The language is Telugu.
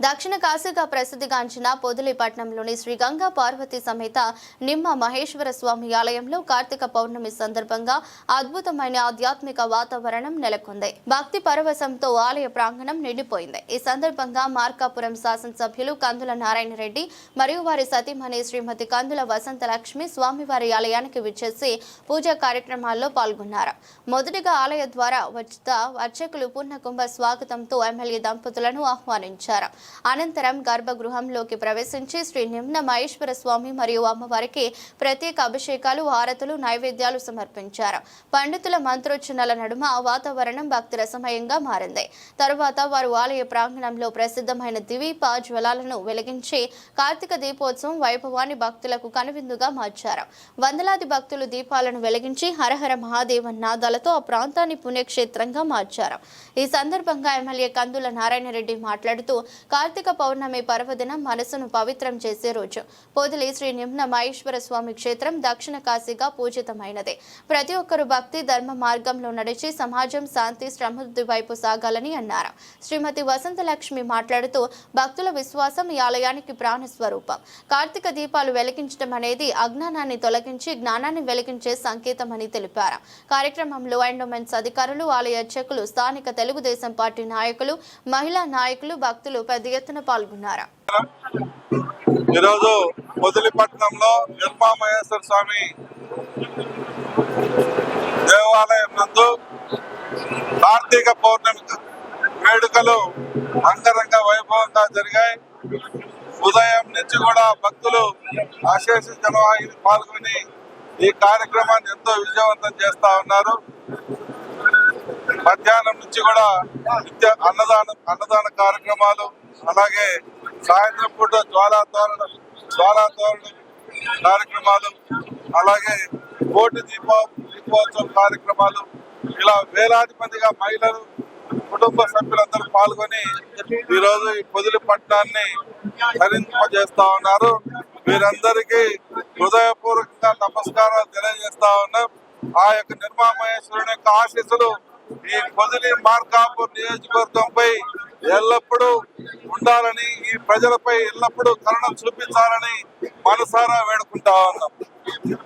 దక్షిణ కాశీగా ప్రసిద్ధిగాంచిన పొదిలిపట్నంలోని శ్రీ గంగా పార్వతి సమేత నిమ్మ మహేశ్వర స్వామి ఆలయంలో కార్తీక పౌర్ణమి సందర్భంగా అద్భుతమైన ఆధ్యాత్మిక వాతావరణం నెలకొంది. భక్తి పరవశంతో ఆలయ ప్రాంగణం నిండిపోయింది. ఈ సందర్భంగా మార్కాపురం శాసనసభ్యులు కందుల నారాయణ రెడ్డి మరియు వారి సతీమణి శ్రీమతి కందుల వసంతలక్ష్మి స్వామివారి ఆలయానికి విచ్చేసి పూజా కార్యక్రమాల్లో పాల్గొన్నారు. మొదటిగా ఆలయ ద్వారా వచ్చిన అర్చకులు పూర్ణకుంభ స్వాగతంతో ఎమ్మెల్యే దంపతులను ఆహ్వానించారు. అనంతరం గర్భగృహంలోకి ప్రవేశించి శ్రీ నిమ్న మహేశ్వర స్వామి మరియు అమ్మవారికి ప్రత్యేక అభిషేకాలు హారతులు నైవేద్యాలు సమర్పించారు. పండితుల మంత్రోచ్చనల నడుమ వాతావరణం భక్తి రసమయంగా మారింది. తరువాత వారు ఆలయ ప్రాంగణంలో ప్రసిద్ధమైన దివీప జ్వలాలను వెలిగించి కార్తీక దీపోత్సవం వైభవాన్ని భక్తులకు కనువిందుగా మార్చారు. వందలాది భక్తులు దీపాలను వెలిగించి హరహర మహాదేవ నాదాలతో ఆ ప్రాంతాన్ని పుణ్యక్షేత్రంగా మార్చారు. ఈ సందర్భంగా ఎమ్మెల్యే కందుల నారాయణ రెడ్డి మాట్లాడుతూ కార్తీక పౌర్ణమి పర్వదినం మనసును పవిత్రం చేసే రోజు. పొదిలి శ్రీ నిమ్న మహేశ్వర స్వామి క్షేత్రం దక్షిణ కాశీగా పూజితమైనది. ప్రతి ఒక్కరు భక్తి ధర్మ మార్గంలో నడిచి సమాజం శాంతి సమృద్ధి వైపు సాగాలని అన్నారు. శ్రీమతి వసంతలక్ష్మి మాట్లాడుతూ భక్తుల విశ్వాసం ఈ ఆలయానికి ప్రాణ స్వరూపం కార్తీక దీపాలు వెలిగించడం అనేది అజ్ఞానాన్ని తొలగించి జ్ఞానాన్ని వెలిగించే సంకేతమని తెలిపారు. కార్యక్రమంలో ఎండోమెంట్స్ అధికారులు ఆలయ అర్చకులు స్థానిక తెలుగుదేశం పార్టీ నాయకులు మహిళా నాయకులు భక్తులు పెద్ద ఎత్తున పాల్గొన్నారు? ఈరోజు పొదిలిపట్నంలో నిర్మామహేశ్వర స్వామి దేవాలయం నందు కార్తీక పౌర్ణమి వేడుకలు అంగరంగ వైభవంగా జరిగాయి. ఉదయం నుంచి కూడా భక్తులు అశేష జనవాహిని పాల్గొని ఈ కార్యక్రమాన్ని ఎంతో విజయవంతం చేస్తా ఉన్నారు. మధ్యాహ్నం నుంచి కూడా నిత్య అన్నదానం అన్నదాన కార్యక్రమాలు అలాగే సాయంత్రం పూట జ్వాలా జ్వాలాతోరణ కార్యక్రమాలు అలాగే కోటి దీప దీపోత్సవ కార్యక్రమాలు. ఇలా వేలాది మందిగా మహిళలు కుటుంబ సభ్యులందరూ పాల్గొని ఈరోజు ఈ పొదిలి పట్టణాన్ని ధరింపజేస్తా ఉన్నారు. వీరందరికీ హృదయపూర్వకంగా నమస్కారాలు తెలియజేస్తా ఉన్నాం. ఆ యొక్క నిర్మామహేశ్వరుని యొక్క ఆశీస్సులు ఈ పొదిలి మార్కాపూర్ నియోజకవర్గంపై ఎల్లప్పుడూ ఉండాలని ఈ ప్రజలపై ఎల్లప్పుడూ కరుణ చూపించాలని మనసారా వేడుకుంటా ఉన్నాం.